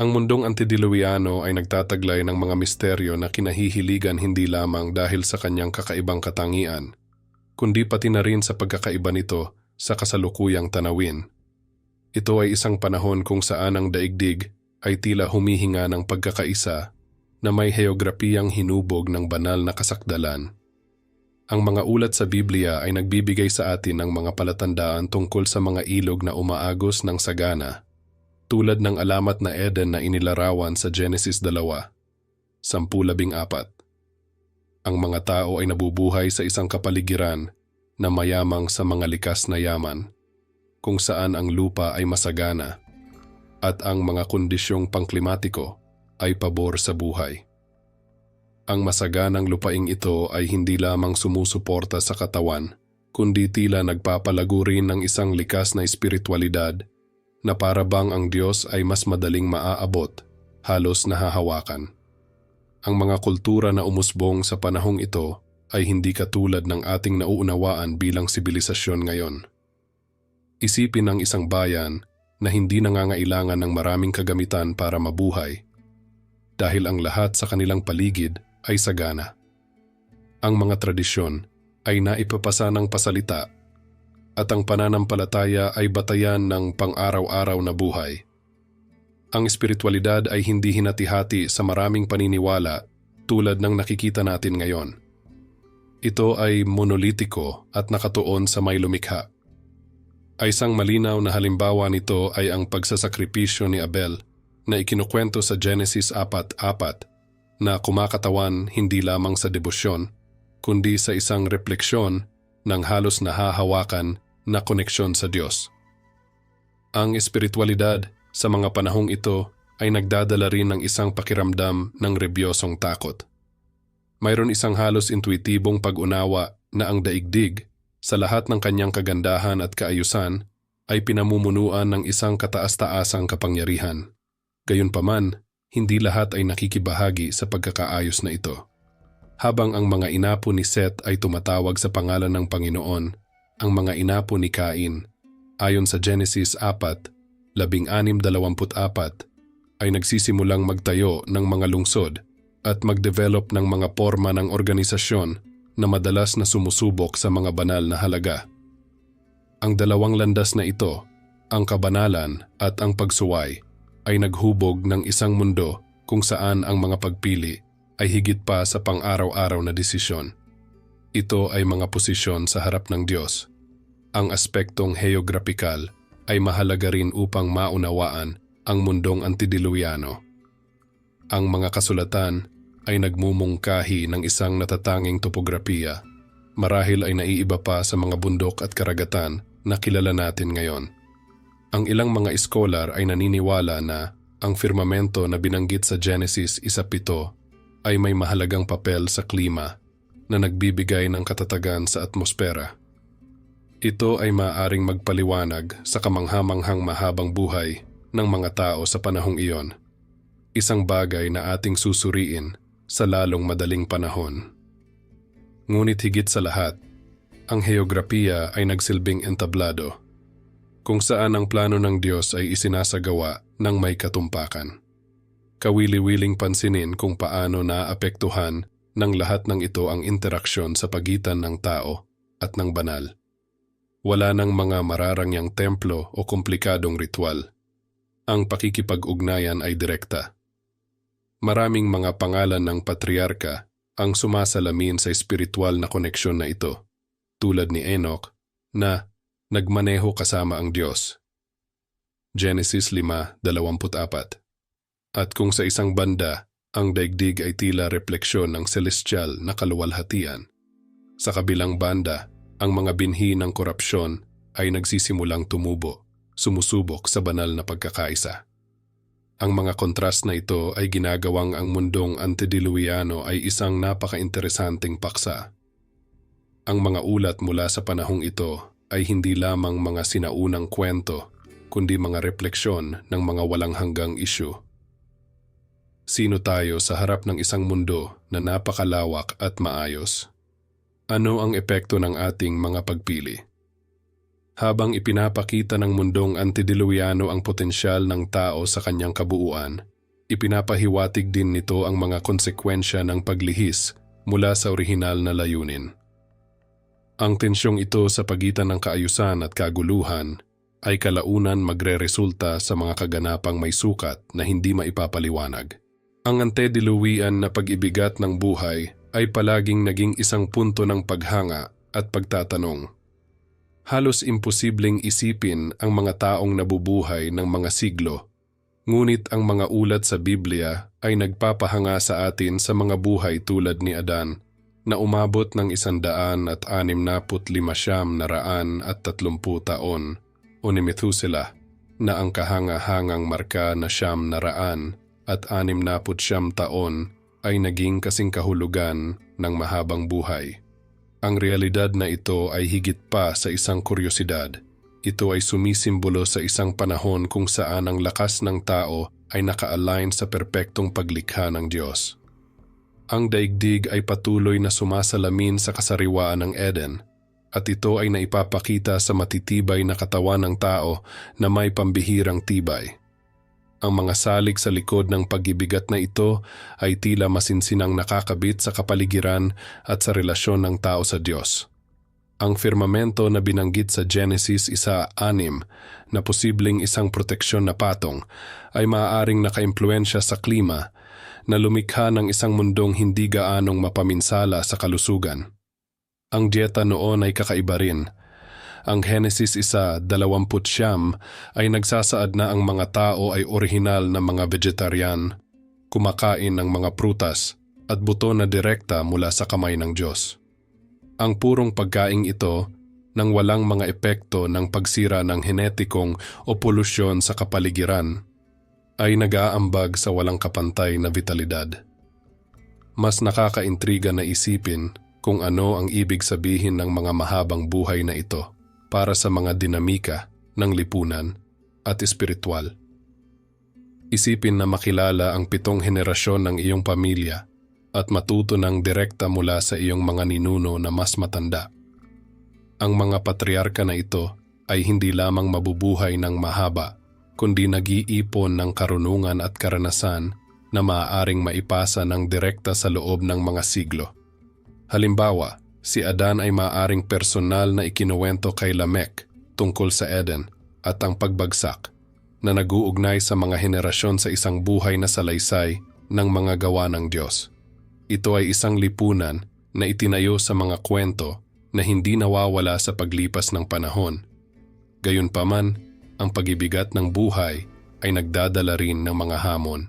Ang mundong antediluwiano ay nagtataglay ng mga misteryo na kinahihiligan hindi lamang dahil sa kanyang kakaibang katangian, kundi pati na rin sa pagkakaiba nito sa kasalukuyang tanawin. Ito ay isang panahon kung saan ang daigdig ay tila humihinga ng pagkakaisa na may heograpiyang hinubog ng banal na kasakdalan. Ang mga ulat sa Biblia ay nagbibigay sa atin ng mga palatandaan tungkol sa mga ilog na umaagos ng sagana, tulad ng alamat na Eden na inilarawan sa Genesis 2, 10.14. Ang mga tao ay nabubuhay sa isang kapaligiran na mayamang sa mga likas na yaman, kung saan ang lupa ay masagana at ang mga kondisyong pangklimatiko ay pabor sa buhay. Ang masaganang lupaing ito ay hindi lamang sumusuporta sa katawan, kundi tila nagpapalago rin ng isang likas na espiritualidad na para bang ang Diyos ay mas madaling maaabot, halos nahahawakan. Ang mga kultura na umusbong sa panahong ito ay hindi katulad ng ating nauunawaan bilang sibilisasyon ngayon. Isipin ng isang bayan na hindi nangangailangan ng maraming kagamitan para mabuhay dahil ang lahat sa kanilang paligid ay sagana. Ang mga tradisyon ay naipapasa ng pasalita at ang pananampalataya ay batayan ng pang-araw-araw na buhay. Ang espiritualidad ay hindi hinati-hati sa maraming paniniwala tulad ng nakikita natin ngayon. Ito ay monolitiko at nakatuon sa may lumikha. Ay isang malinaw na halimbawa nito ay ang pagsasakripisyo ni Abel na ikinukwento sa Genesis 4.4 na kumakatawan hindi lamang sa debosyon, kundi sa isang refleksyon ng halos nahahawakan na koneksyon sa Diyos. Ang espiritualidad sa mga panahong ito ay nagdadala rin ng isang pakiramdam ng rebyosong takot. Mayroon isang halos intuitibong pag-unawa na ang daigdig sa lahat ng kanyang kagandahan at kaayusan ay pinamumunuan ng isang kataas-taasang kapangyarihan. Gayunpaman, hindi lahat ay nakikibahagi sa pagkakaayos na ito. Habang ang mga inapo ni Seth ay tumatawag sa pangalan ng Panginoon, ang mga inapo ni Cain, ayon sa Genesis 4, 1624, ay nagsisimulang magtayo ng mga lungsod at magdevelop ng mga forma ng organisasyon na madalas na sumusubok sa mga banal na halaga. Ang dalawang landas na ito, ang kabanalan at ang pagsuway, ay naghubog ng isang mundo kung saan ang mga pagpili ay higit pa sa pang-araw-araw na desisyon. Ito ay mga posisyon sa harap ng Diyos. Ang aspektong heograpikal ay mahalaga rin upang maunawaan ang mundong antidiluyano. Ang mga kasulatan ay nagmumungkahi ng isang natatanging topografiya. Marahil ay naiiba pa sa mga bundok at karagatan na kilala natin ngayon. Ang ilang mga iskolar ay naniniwala na ang firmamento na binanggit sa Genesis 1.7 ay may mahalagang papel sa klima na nagbibigay ng katatagan sa atmosfera. Ito ay maaaring magpaliwanag sa kamanghamanghang mahabang buhay ng mga tao sa panahong iyon. Isang bagay na ating susuriin sa lalong madaling panahon. Ngunit higit sa lahat, ang heograpiya ay nagsilbing entablado kung saan ang plano ng Diyos ay isinasagawa ng may katumpakan. Kawili-wiling pansinin kung paano naapektuhan ng lahat ng ito ang interaksyon sa pagitan ng tao at ng banal. Wala nang mga mararangyang templo o komplikadong ritual. Ang pakikipag-ugnayan ay direkta. Maraming mga pangalan ng patriarka ang sumasalamin sa espiritual na koneksyon na ito, tulad ni Enoch, na nagmaneho kasama ang Diyos. Genesis 5.24 At kung sa isang banda, ang daigdig ay tila refleksyon ng celestial na kaluwalhatian, sa kabilang banda, ang mga binhi ng korupsyon ay nagsisimulang tumubo, sumusubok sa banal na pagkakaisa. Ang mga kontrast na ito ay ginagawang ang mundong antediluwiano ay isang napaka-interesanting paksa. Ang mga ulat mula sa panahong ito ay hindi lamang mga sinaunang kwento, kundi mga refleksyon ng mga walang hanggang isyu. Sino tayo sa harap ng isang mundo na napakalawak at maayos? Ano ang epekto ng ating mga pagpili? Habang ipinapakita ng mundong antediluwiano ang potensyal ng tao sa kanyang kabuuan, ipinapahiwatig din nito ang mga konsekwensya ng paglihis mula sa orihinal na layunin. Ang tensyong ito sa pagitan ng kaayusan at kaguluhan ay kalaunan magre-resulta sa mga kaganapang may sukat na hindi maipapaliwanag. Ang antediluwian na pag-ibigat ng buhay ay palaging naging isang punto ng paghanga at pagtatanong. Halos imposibleng isipin ang mga taong nabubuhay ng mga siglo, ngunit ang mga ulat sa Biblia ay nagpapahanga sa atin sa mga buhay tulad ni Adan na umabot ng isandaan at anim naput lima na raan at tatlumpu taon o ni Methuselah na ang kahanga-hangang marka na siyam na raan at anim naput siyam taon ay naging kasing kahulugan ng mahabang buhay. Ang realidad na ito ay higit pa sa isang kuryosidad. Ito ay sumisimbolo sa isang panahon kung saan ang lakas ng tao ay naka-align sa perpektong paglikha ng Diyos. Ang daigdig ay patuloy na sumasalamin sa kasariwaan ng Eden at ito ay naipapakita sa matitibay na katawan ng tao na may pambihirang tibay. Ang mga salik sa likod ng pagibigat na ito ay tila masinsinang nakakabit sa kapaligiran at sa relasyon ng tao sa Diyos. Ang firmamento na binanggit sa Genesis 1.6 na posibleng isang proteksyon na patong ay maaaring nakaimpluensya sa klima na lumikha ng isang mundong hindi gaanong mapaminsala sa kalusugan. Ang dieta noon ay kakaiba rin ang dalawamput siyam ay nagsasaad na ang mga tao ay orihinal na mga vegetarian, kumakain ng mga prutas at buto na direkta mula sa kamay ng Diyos. Ang purong pagkaing ito nang walang mga epekto ng pagsira ng henetikong o polusyon sa kapaligiran ay nag-aambag sa walang kapantay na vitalidad. Mas nakakaintriga na isipin kung ano ang ibig sabihin ng mga mahabang buhay na ito para sa mga dinamika ng lipunan at espiritual. Isipin na makilala ang pitong henerasyon ng iyong pamilya at matuto ng direkta mula sa iyong mga ninuno na mas matanda. Ang mga patriarka na ito ay hindi lamang mabubuhay ng mahaba, kundi nag-iipon ng karunungan at karanasan na maaaring maipasa ng direkta sa loob ng mga siglo. Halimbawa, Si Adan ay maaring personal na ikinuwento kay Lamek tungkol sa Eden at ang pagbagsak na naguugnay sa mga henerasyon sa isang buhay na salaysay ng mga gawa ng Diyos. Ito ay isang lipunan na itinayo sa mga kwento na hindi nawawala sa paglipas ng panahon. Gayunpaman, ang pagibigat ng buhay ay nagdadala rin ng mga hamon.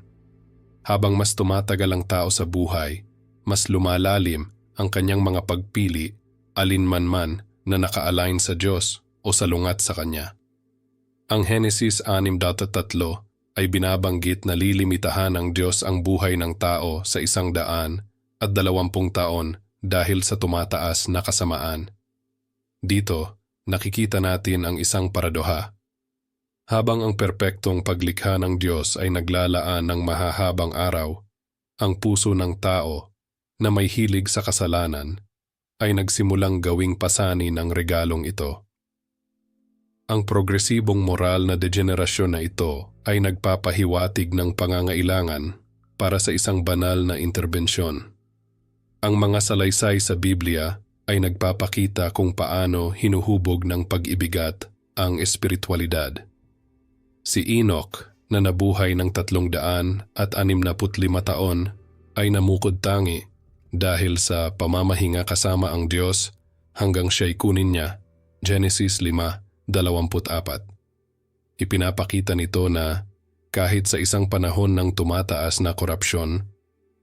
Habang mas tumatagal ang tao sa buhay, mas lumalalim ang kanyang mga pagpili alinman-man na naka-align sa Diyos o salungat sa Kanya. Ang Genesis 6.3 ay binabanggit na lilimitahan ng Diyos ang buhay ng tao sa isang daan at dalawampung taon dahil sa tumataas na kasamaan. Dito, nakikita natin ang isang paradoha. Habang ang perpektong paglikha ng Diyos ay naglalaan ng mahahabang araw, ang puso ng tao na may hilig sa kasalanan ay nagsimulang gawing pasani ng regalong ito. Ang progresibong moral na degenerasyon na ito ay nagpapahiwatig ng pangangailangan para sa isang banal na interbensyon. Ang mga salaysay sa Biblia ay nagpapakita kung paano hinuhubog ng pag-ibigat ang espiritualidad. Si Enoch na nabuhay ng tatlong daan at anim na putlimata taon ay namukod tangi dahil sa pamamahinga kasama ang Diyos hanggang siya'y kunin niya. Genesis 5.24 Ipinapakita nito na kahit sa isang panahon ng tumataas na korupsyon,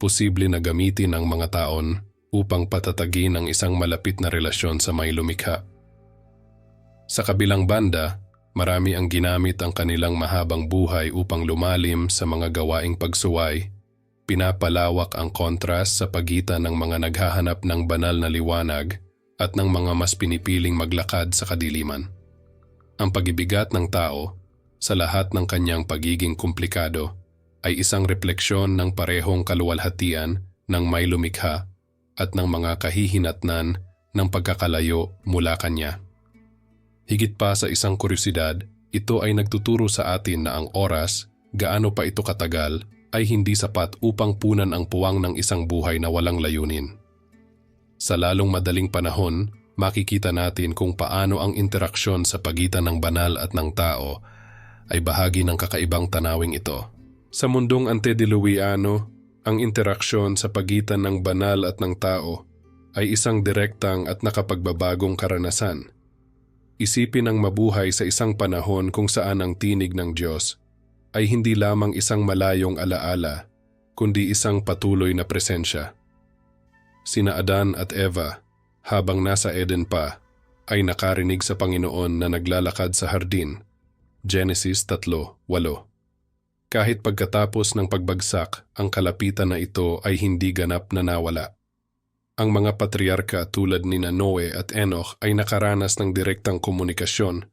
posible na gamitin ang mga taon upang patatagin ang isang malapit na relasyon sa may lumikha. Sa kabilang banda, marami ang ginamit ang kanilang mahabang buhay upang lumalim sa mga gawaing pagsuway pinapalawak ang kontrast sa pagitan ng mga naghahanap ng banal na liwanag at ng mga mas pinipiling maglakad sa kadiliman. Ang pagibigat ng tao sa lahat ng kanyang pagiging komplikado ay isang refleksyon ng parehong kaluwalhatian ng may lumikha at ng mga kahihinatnan ng pagkakalayo mula kanya. Higit pa sa isang kuryosidad, ito ay nagtuturo sa atin na ang oras, gaano pa ito katagal, ay hindi sapat upang punan ang puwang ng isang buhay na walang layunin. Sa lalong madaling panahon, makikita natin kung paano ang interaksyon sa pagitan ng banal at ng tao ay bahagi ng kakaibang tanawing ito. Sa mundong antediluwiano, ang interaksyon sa pagitan ng banal at ng tao ay isang direktang at nakapagbabagong karanasan. Isipin ang mabuhay sa isang panahon kung saan ang tinig ng Diyos ay hindi lamang isang malayong alaala, kundi isang patuloy na presensya. Sina Adan at Eva, habang nasa Eden pa, ay nakarinig sa Panginoon na naglalakad sa hardin. Genesis 3:8. Kahit pagkatapos ng pagbagsak, ang kalapitan na ito ay hindi ganap na nawala. Ang mga patriarka tulad ni Noe at Enoch ay nakaranas ng direktang komunikasyon,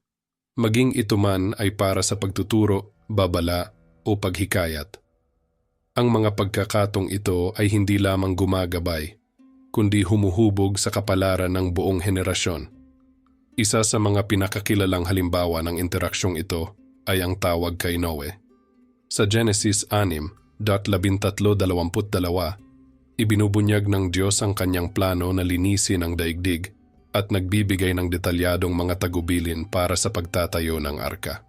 maging ito man ay para sa pagtuturo, babala o paghikayat. Ang mga pagkakatong ito ay hindi lamang gumagabay, kundi humuhubog sa kapalaran ng buong henerasyon. Isa sa mga pinakakilalang halimbawa ng interaksyong ito ay ang tawag kay Noe. Sa Genesis 6.1322, ibinubunyag ng Diyos ang kanyang plano na linisin ang daigdig at nagbibigay ng detalyadong mga tagubilin para sa pagtatayo ng arka.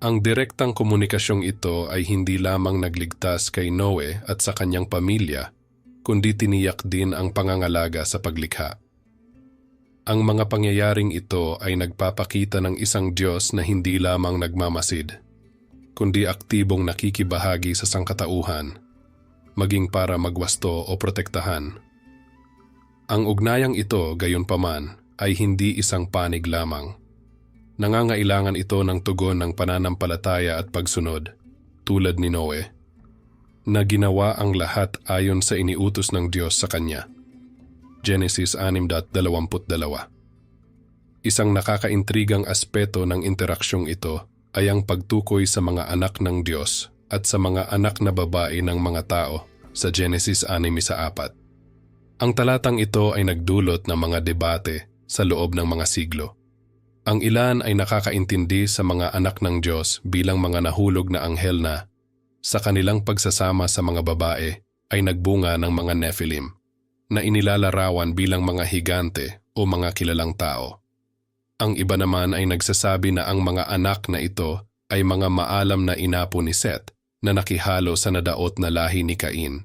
Ang direktang komunikasyong ito ay hindi lamang nagligtas kay Noe at sa kanyang pamilya, kundi tiniyak din ang pangangalaga sa paglikha. Ang mga pangyayaring ito ay nagpapakita ng isang Diyos na hindi lamang nagmamasid, kundi aktibong nakikibahagi sa sangkatauhan, maging para magwasto o protektahan. Ang ugnayang ito, gayon paman, ay hindi isang panig lamang. Nangangailangan ito ng tugon ng pananampalataya at pagsunod, tulad ni Noe, na ginawa ang lahat ayon sa iniutos ng Diyos sa kanya. Genesis 6.22 Isang nakakaintrigang aspeto ng interaksyong ito ay ang pagtukoy sa mga anak ng Diyos at sa mga anak na babae ng mga tao sa Genesis 6.4. Ang talatang ito ay nagdulot ng mga debate sa loob ng mga siglo. Ang ilan ay nakakaintindi sa mga anak ng Diyos bilang mga nahulog na anghel na, sa kanilang pagsasama sa mga babae, ay nagbunga ng mga Nephilim, na inilalarawan bilang mga higante o mga kilalang tao. Ang iba naman ay nagsasabi na ang mga anak na ito ay mga maalam na inapo ni Seth na nakihalo sa nadaot na lahi ni Cain.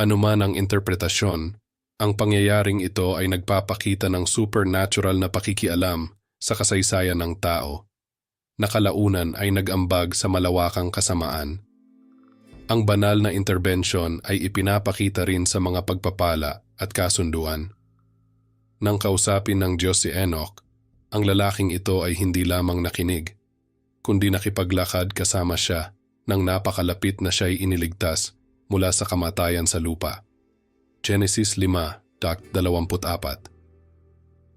Anuman ang interpretasyon, ang pangyayaring ito ay nagpapakita ng supernatural na pakikialam sa kasaysayan ng tao. Nakalaunan ay nagambag sa malawakang kasamaan. Ang banal na intervention ay ipinapakita rin sa mga pagpapala at kasunduan. Nang kausapin ng Diyos si Enoch, ang lalaking ito ay hindi lamang nakinig, kundi nakipaglakad kasama siya nang napakalapit na siya'y iniligtas mula sa kamatayan sa lupa. Genesis 5.24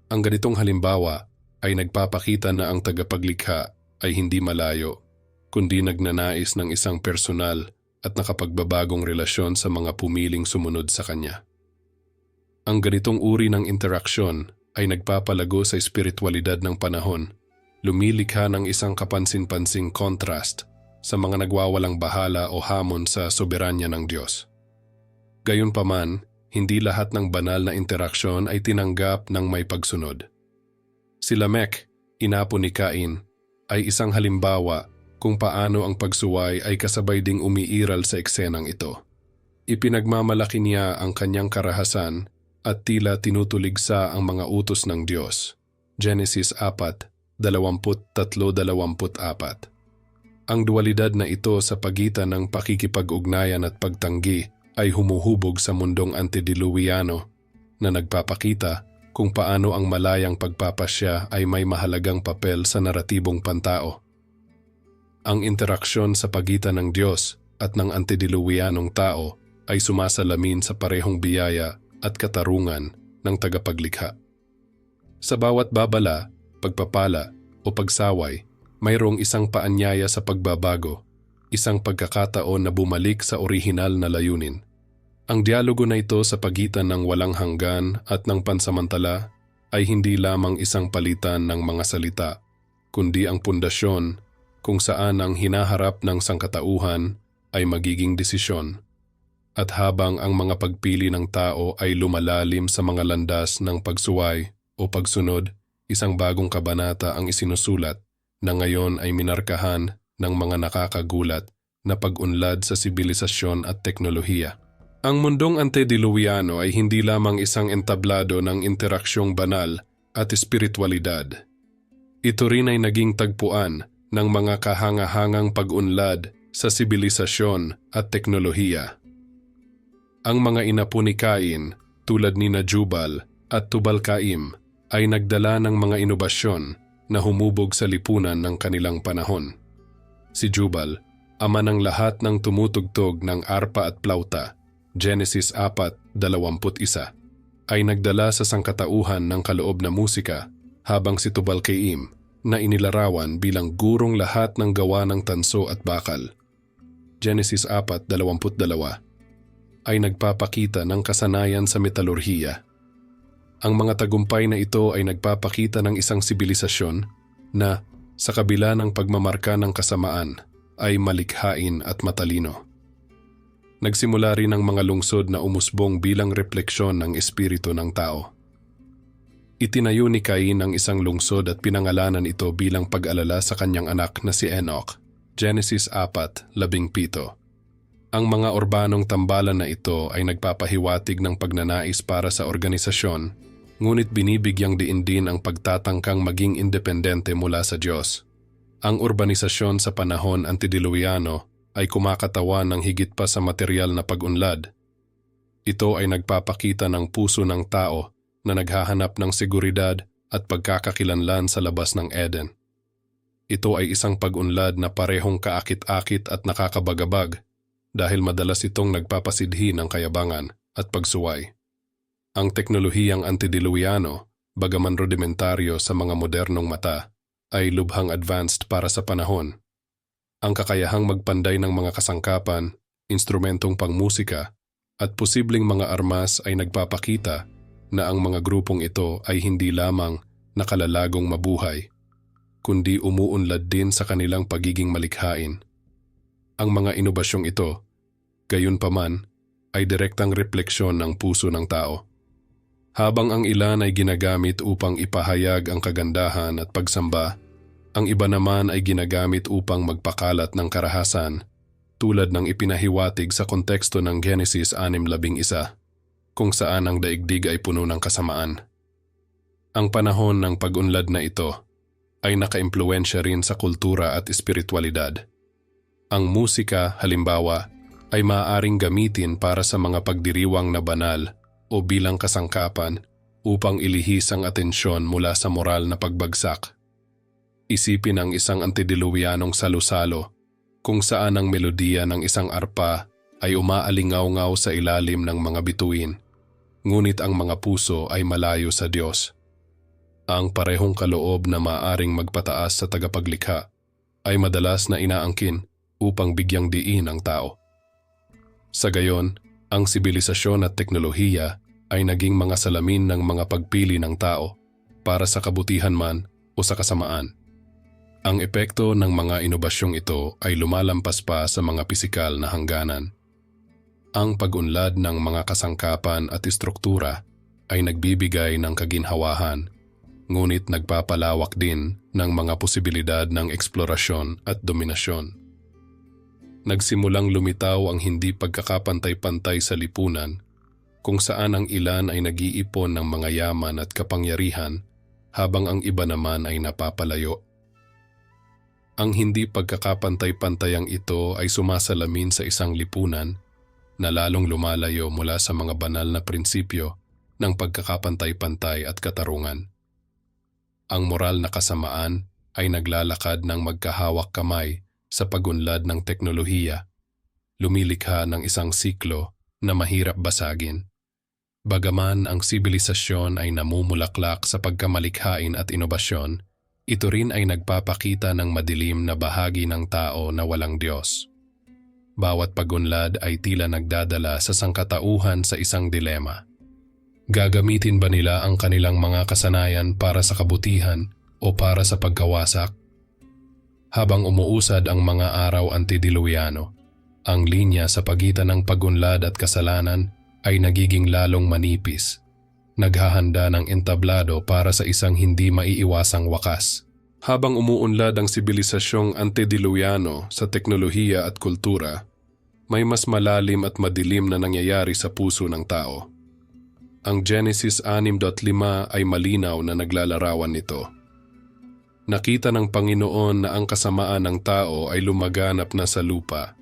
Ang ganitong halimbawa ay nagpapakita na ang tagapaglikha ay hindi malayo, kundi nagnanais ng isang personal at nakapagbabagong relasyon sa mga pumiling sumunod sa kanya. Ang ganitong uri ng interaksyon ay nagpapalago sa espiritualidad ng panahon, lumilikha ng isang kapansin-pansing contrast sa mga nagwawalang bahala o hamon sa soberanya ng Diyos. Gayunpaman, hindi lahat ng banal na interaksyon ay tinanggap ng may pagsunod. Si Lamech, inapo ni Cain, ay isang halimbawa kung paano ang pagsuway ay kasabay ding umiiral sa eksenang ito. Ipinagmamalaki niya ang kanyang karahasan at tila tinutuligsa ang mga utos ng Diyos. Genesis 4, 23-24 Ang dualidad na ito sa pagitan ng pakikipag-ugnayan at pagtanggi ay humuhubog sa mundong antediluwiano na nagpapakita kung paano ang malayang pagpapasya ay may mahalagang papel sa naratibong pantao. Ang interaksyon sa pagitan ng Diyos at ng antediluwianong tao ay sumasalamin sa parehong biyaya at katarungan ng tagapaglikha. Sa bawat babala, pagpapala o pagsaway, mayroong isang paanyaya sa pagbabago, isang pagkakataon na bumalik sa orihinal na layunin. Ang dialogo na ito sa pagitan ng walang hanggan at ng pansamantala ay hindi lamang isang palitan ng mga salita, kundi ang pundasyon kung saan ang hinaharap ng sangkatauhan ay magiging desisyon. At habang ang mga pagpili ng tao ay lumalalim sa mga landas ng pagsuway o pagsunod, isang bagong kabanata ang isinusulat na ngayon ay minarkahan ng mga nakakagulat na pag-unlad sa sibilisasyon at teknolohiya. Ang mundong antediluwiano ay hindi lamang isang entablado ng interaksyong banal at espiritualidad. Ito rin ay naging tagpuan ng mga kahangahangang pag-unlad sa sibilisasyon at teknolohiya. Ang mga inapo ni Cain, tulad ni Najubal at Tubalcaim, ay nagdala ng mga inobasyon na humubog sa lipunan ng kanilang panahon. Si Jubal, ama ng lahat ng tumutugtog ng arpa at plauta, Genesis 4:21, ay nagdala sa sangkatauhan ng kaloob na musika habang si Tubal Caim na inilarawan bilang gurong lahat ng gawa ng tanso at bakal. Genesis 4:22 ay nagpapakita ng kasanayan sa metalurhiya. Ang mga tagumpay na ito ay nagpapakita ng isang sibilisasyon na sa kabila ng pagmamarka ng kasamaan ay malikhain at matalino. Nagsimula rin ang mga lungsod na umusbong bilang refleksyon ng espiritu ng tao. Itinayo ni Cain ang isang lungsod at pinangalanan ito bilang pag-alala sa kanyang anak na si Enoch, Genesis 4:17. Ang mga urbanong tambalan na ito ay nagpapahiwatig ng pagnanais para sa organisasyon, ngunit binibigyang diin din ang pagtatangkang maging independente mula sa Diyos. Ang urbanisasyon sa panahon antediluwiano ay kumakatawan ng higit pa sa material na pag-unlad. Ito ay nagpapakita ng puso ng tao na naghahanap ng seguridad at pagkakakilanlan sa labas ng Eden. Ito ay isang pag-unlad na parehong kaakit-akit at nakakabagabag dahil madalas itong nagpapasidhi ng kayabangan at pagsuway. Ang teknolohiyang antediluwiano, bagaman rudimentaryo sa mga modernong mata, ay lubhang advanced para sa panahon ang kakayahang magpanday ng mga kasangkapan, instrumentong pangmusika, at posibleng mga armas ay nagpapakita na ang mga grupong ito ay hindi lamang nakalalagong mabuhay, kundi umuunlad din sa kanilang pagiging malikhain. Ang mga inobasyong ito, gayon paman, ay direktang refleksyon ng puso ng tao. Habang ang ilan ay ginagamit upang ipahayag ang kagandahan at pagsamba, ang iba naman ay ginagamit upang magpakalat ng karahasan tulad ng ipinahiwatig sa konteksto ng Genesis 6.11 kung saan ang daigdig ay puno ng kasamaan. Ang panahon ng pag-unlad na ito ay nakaimpluensya rin sa kultura at espiritualidad. Ang musika, halimbawa, ay maaaring gamitin para sa mga pagdiriwang na banal o bilang kasangkapan upang ilihis ang atensyon mula sa moral na pagbagsak Isipin ang isang antediluwianong salusalo kung saan ang melodiya ng isang arpa ay umaalingaw-ngaw sa ilalim ng mga bituin, ngunit ang mga puso ay malayo sa Diyos. Ang parehong kaloob na maaring magpataas sa tagapaglikha ay madalas na inaangkin upang bigyang diin ang tao. Sa gayon, ang sibilisasyon at teknolohiya ay naging mga salamin ng mga pagpili ng tao para sa kabutihan man o sa kasamaan. Ang epekto ng mga inobasyong ito ay lumalampas pa sa mga pisikal na hangganan. Ang pag-unlad ng mga kasangkapan at istruktura ay nagbibigay ng kaginhawahan, ngunit nagpapalawak din ng mga posibilidad ng eksplorasyon at dominasyon. Nagsimulang lumitaw ang hindi pagkakapantay-pantay sa lipunan kung saan ang ilan ay nag-iipon ng mga yaman at kapangyarihan habang ang iba naman ay napapalayo ang hindi pagkakapantay-pantayang ito ay sumasalamin sa isang lipunan na lalong lumalayo mula sa mga banal na prinsipyo ng pagkakapantay-pantay at katarungan. Ang moral na kasamaan ay naglalakad ng magkahawak kamay sa pagunlad ng teknolohiya, lumilikha ng isang siklo na mahirap basagin. Bagaman ang sibilisasyon ay namumulaklak sa pagkamalikhain at inobasyon, ito rin ay nagpapakita ng madilim na bahagi ng tao na walang Diyos. Bawat pagunlad ay tila nagdadala sa sangkatauhan sa isang dilema. Gagamitin ba nila ang kanilang mga kasanayan para sa kabutihan o para sa pagkawasak? Habang umuusad ang mga araw antediluwiano, ang linya sa pagitan ng pagunlad at kasalanan ay nagiging lalong manipis. Naghahanda ng entablado para sa isang hindi maiiwasang wakas. Habang umuunlad ang sibilisasyong antediluwiano sa teknolohiya at kultura, may mas malalim at madilim na nangyayari sa puso ng tao. Ang Genesis 6.5 ay malinaw na naglalarawan nito. Nakita ng Panginoon na ang kasamaan ng tao ay lumaganap na sa lupa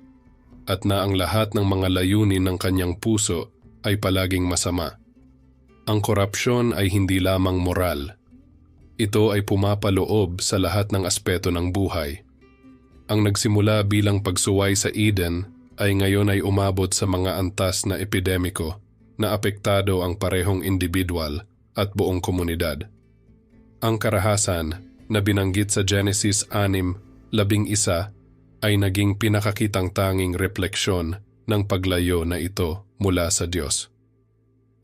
at na ang lahat ng mga layunin ng kanyang puso ay palaging masama. Ang korupsyon ay hindi lamang moral. Ito ay pumapaloob sa lahat ng aspeto ng buhay. Ang nagsimula bilang pagsuway sa Eden ay ngayon ay umabot sa mga antas na epidemiko na apektado ang parehong individual at buong komunidad. Ang karahasan na binanggit sa Genesis 6, labing isa ay naging pinakakitang tanging refleksyon ng paglayo na ito mula sa Diyos.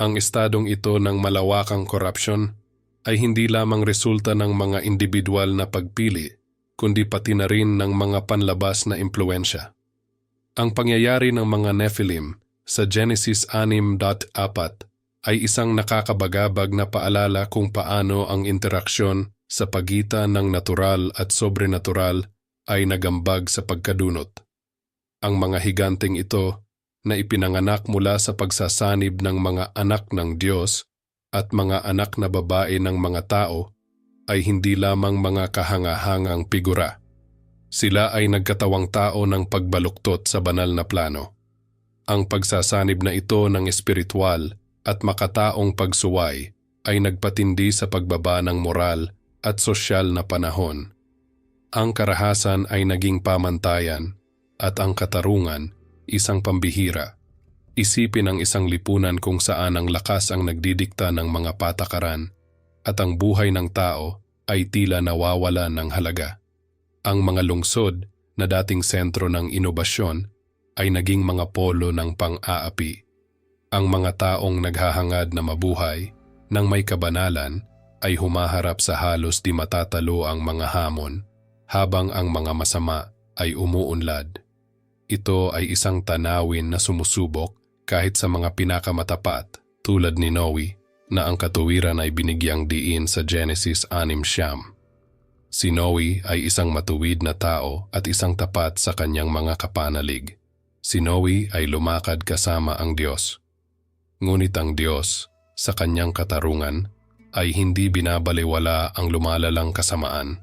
Ang estadong ito ng malawakang korupsyon ay hindi lamang resulta ng mga individual na pagpili, kundi pati na rin ng mga panlabas na impluensya. Ang pangyayari ng mga Nephilim sa Genesis 6.4 ay isang nakakabagabag na paalala kung paano ang interaksyon sa pagitan ng natural at sobrenatural ay nagambag sa pagkadunot. Ang mga higanteng ito na ipinanganak mula sa pagsasanib ng mga anak ng Diyos at mga anak na babae ng mga tao ay hindi lamang mga kahangahangang figura. Sila ay nagkatawang tao ng pagbaluktot sa banal na plano. Ang pagsasanib na ito ng espiritual at makataong pagsuway ay nagpatindi sa pagbaba ng moral at sosyal na panahon. Ang karahasan ay naging pamantayan at ang katarungan isang pambihira. Isipin ang isang lipunan kung saan ang lakas ang nagdidikta ng mga patakaran at ang buhay ng tao ay tila nawawala ng halaga. Ang mga lungsod na dating sentro ng inobasyon ay naging mga polo ng pang-aapi. Ang mga taong naghahangad na mabuhay ng may kabanalan ay humaharap sa halos di matatalo ang mga hamon habang ang mga masama ay umuunlad. Ito ay isang tanawin na sumusubok kahit sa mga pinakamatapat tulad ni Noe na ang katuwiran ay binigyang diin sa Genesis 6 siyam. Si Noe ay isang matuwid na tao at isang tapat sa kanyang mga kapanalig. Si Noe ay lumakad kasama ang Diyos. Ngunit ang Diyos, sa kanyang katarungan, ay hindi binabaliwala ang lumalalang kasamaan.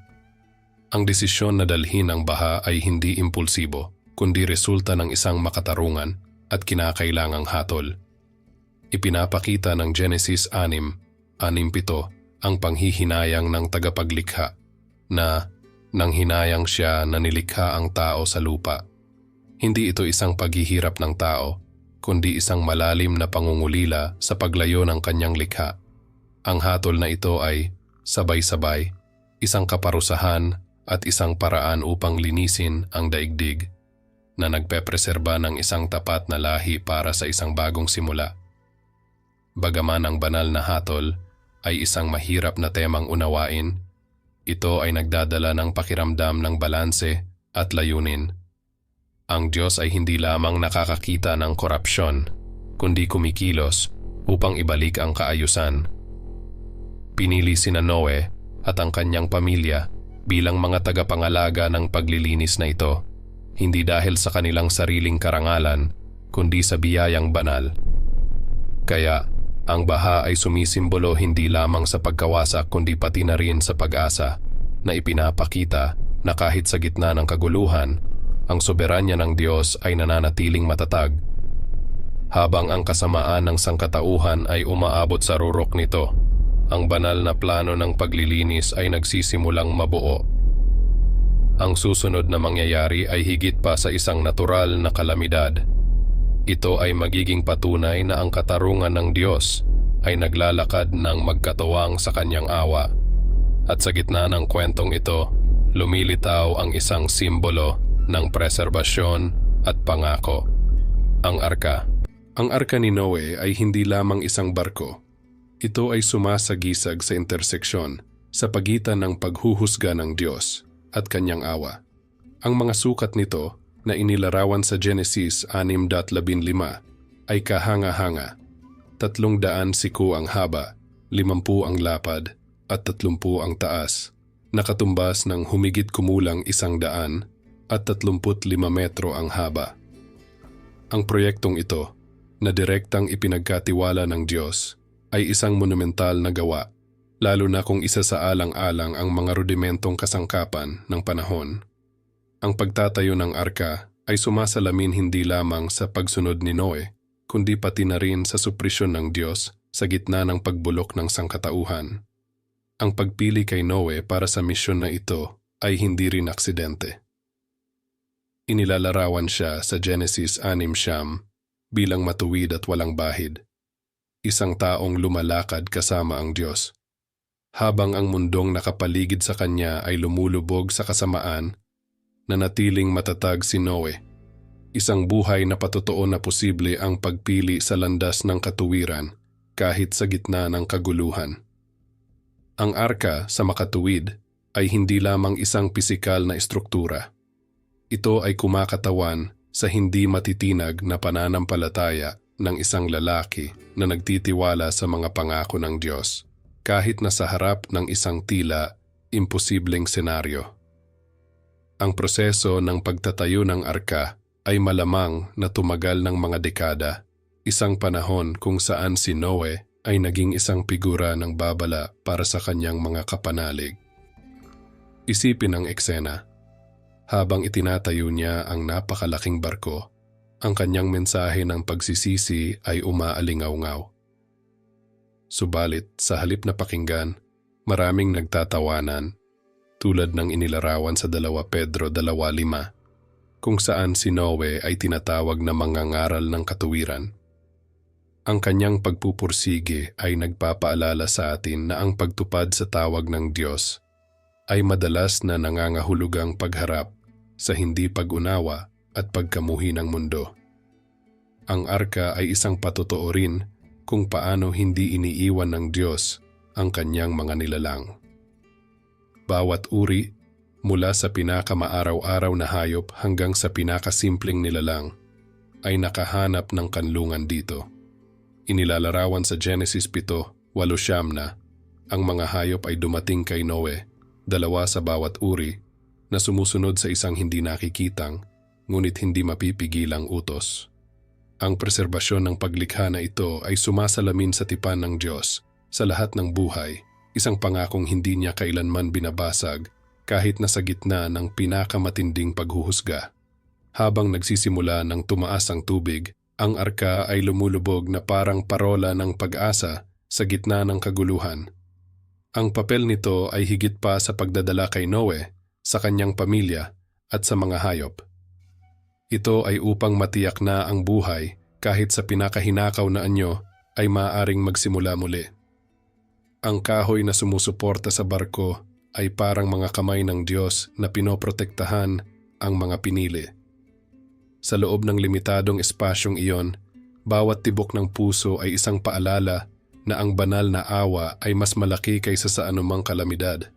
Ang desisyon na dalhin ang baha ay hindi impulsibo, kundi resulta ng isang makatarungan at kinakailangang hatol. Ipinapakita ng Genesis 6, 6.7 ang panghihinayang ng tagapaglikha na nang hinayang siya na nilikha ang tao sa lupa. Hindi ito isang paghihirap ng tao, kundi isang malalim na pangungulila sa paglayo ng kanyang likha. Ang hatol na ito ay sabay-sabay, isang kaparusahan at isang paraan upang linisin ang daigdig na nagpepreserba ng isang tapat na lahi para sa isang bagong simula. Bagaman ang banal na hatol ay isang mahirap na temang unawain, ito ay nagdadala ng pakiramdam ng balanse at layunin. Ang Diyos ay hindi lamang nakakakita ng korupsyon, kundi kumikilos upang ibalik ang kaayusan. Pinili sina Noe at ang kanyang pamilya bilang mga tagapangalaga ng paglilinis na ito hindi dahil sa kanilang sariling karangalan, kundi sa biyayang banal. Kaya, ang baha ay sumisimbolo hindi lamang sa pagkawasak kundi pati na rin sa pag-asa na ipinapakita na kahit sa gitna ng kaguluhan, ang soberanya ng Diyos ay nananatiling matatag. Habang ang kasamaan ng sangkatauhan ay umaabot sa rurok nito, ang banal na plano ng paglilinis ay nagsisimulang mabuo ang susunod na mangyayari ay higit pa sa isang natural na kalamidad. Ito ay magiging patunay na ang katarungan ng Diyos ay naglalakad ng magkatuwang sa kanyang awa. At sa gitna ng kwentong ito, lumilitaw ang isang simbolo ng preserbasyon at pangako. Ang arka. Ang arka ni Noe ay hindi lamang isang barko, Ito ay sumasagisag sa interseksyon sa pagitan ng paghuhusga ng Diyos at kanyang awa. Ang mga sukat nito na inilarawan sa Genesis 6.15 ay kahanga-hanga. Tatlong daan siku ang haba, limampu ang lapad, at tatlumpu ang taas, nakatumbas ng humigit kumulang isang daan at tatlumput lima metro ang haba. Ang proyektong ito, na direktang ipinagkatiwala ng Diyos, ay isang monumental na gawa, lalo na kung isa sa alang-alang ang mga rudimentong kasangkapan ng panahon. Ang pagtatayo ng arka ay sumasalamin hindi lamang sa pagsunod ni Noe, kundi pati na rin sa suprisyon ng Diyos sa gitna ng pagbulok ng sangkatauhan. Ang pagpili kay Noe para sa misyon na ito ay hindi rin aksidente. Inilalarawan siya sa Genesis 6 siyam bilang matuwid at walang bahid. Isang taong lumalakad kasama ang Diyos. Habang ang mundong nakapaligid sa kanya ay lumulubog sa kasamaan, nanatiling matatag si Noe. Isang buhay na patotoo na posible ang pagpili sa landas ng katuwiran kahit sa gitna ng kaguluhan. Ang arka sa makatuwid ay hindi lamang isang pisikal na estruktura. Ito ay kumakatawan sa hindi matitinag na pananampalataya ng isang lalaki na nagtitiwala sa mga pangako ng Diyos kahit na sa harap ng isang tila imposibleng senaryo. Ang proseso ng pagtatayo ng arka ay malamang na tumagal ng mga dekada, isang panahon kung saan si Noe ay naging isang figura ng babala para sa kanyang mga kapanalig. Isipin ang eksena. Habang itinatayo niya ang napakalaking barko, ang kanyang mensahe ng pagsisisi ay umaalingaw-ngaw. Subalit sa halip na pakinggan, maraming nagtatawanan tulad ng inilarawan sa 2 Pedro 2.5 kung saan si Noe ay tinatawag na mga ngaral ng katuwiran. Ang kanyang pagpupursige ay nagpapaalala sa atin na ang pagtupad sa tawag ng Diyos ay madalas na nangangahulugang pagharap sa hindi pag-unawa at pagkamuhi ng mundo. Ang arka ay isang patotoo rin kung paano hindi iniiwan ng Diyos ang kanyang mga nilalang. Bawat uri, mula sa pinakamaaraw-araw na hayop hanggang sa pinakasimpleng nilalang, ay nakahanap ng kanlungan dito. Inilalarawan sa Genesis 7, walo siyam na, ang mga hayop ay dumating kay Noe, dalawa sa bawat uri, na sumusunod sa isang hindi nakikitang, ngunit hindi mapipigilang utos. Ang preserbasyon ng paglikha na ito ay sumasalamin sa tipan ng Diyos sa lahat ng buhay, isang pangakong hindi niya kailanman binabasag kahit na sa gitna ng pinakamatinding paghuhusga. Habang nagsisimula ng tumaas ang tubig, ang arka ay lumulubog na parang parola ng pag-asa sa gitna ng kaguluhan. Ang papel nito ay higit pa sa pagdadala kay Noe sa kanyang pamilya at sa mga hayop. Ito ay upang matiyak na ang buhay kahit sa pinakahinakaw na anyo ay maaaring magsimula muli. Ang kahoy na sumusuporta sa barko ay parang mga kamay ng Diyos na pinoprotektahan ang mga pinili. Sa loob ng limitadong espasyong iyon, bawat tibok ng puso ay isang paalala na ang banal na awa ay mas malaki kaysa sa anumang kalamidad.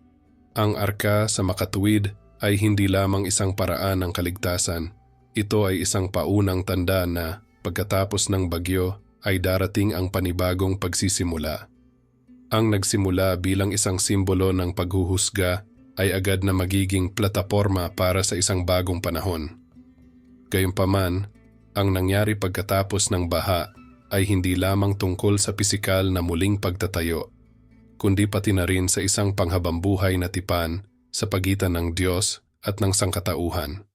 Ang arka sa makatuwid ay hindi lamang isang paraan ng kaligtasan. Ito ay isang paunang tanda na pagkatapos ng bagyo ay darating ang panibagong pagsisimula. Ang nagsimula bilang isang simbolo ng paghuhusga ay agad na magiging plataporma para sa isang bagong panahon. Gayunpaman, ang nangyari pagkatapos ng baha ay hindi lamang tungkol sa pisikal na muling pagtatayo kundi pati na rin sa isang panghabambuhay na tipan sa pagitan ng Diyos at ng sangkatauhan.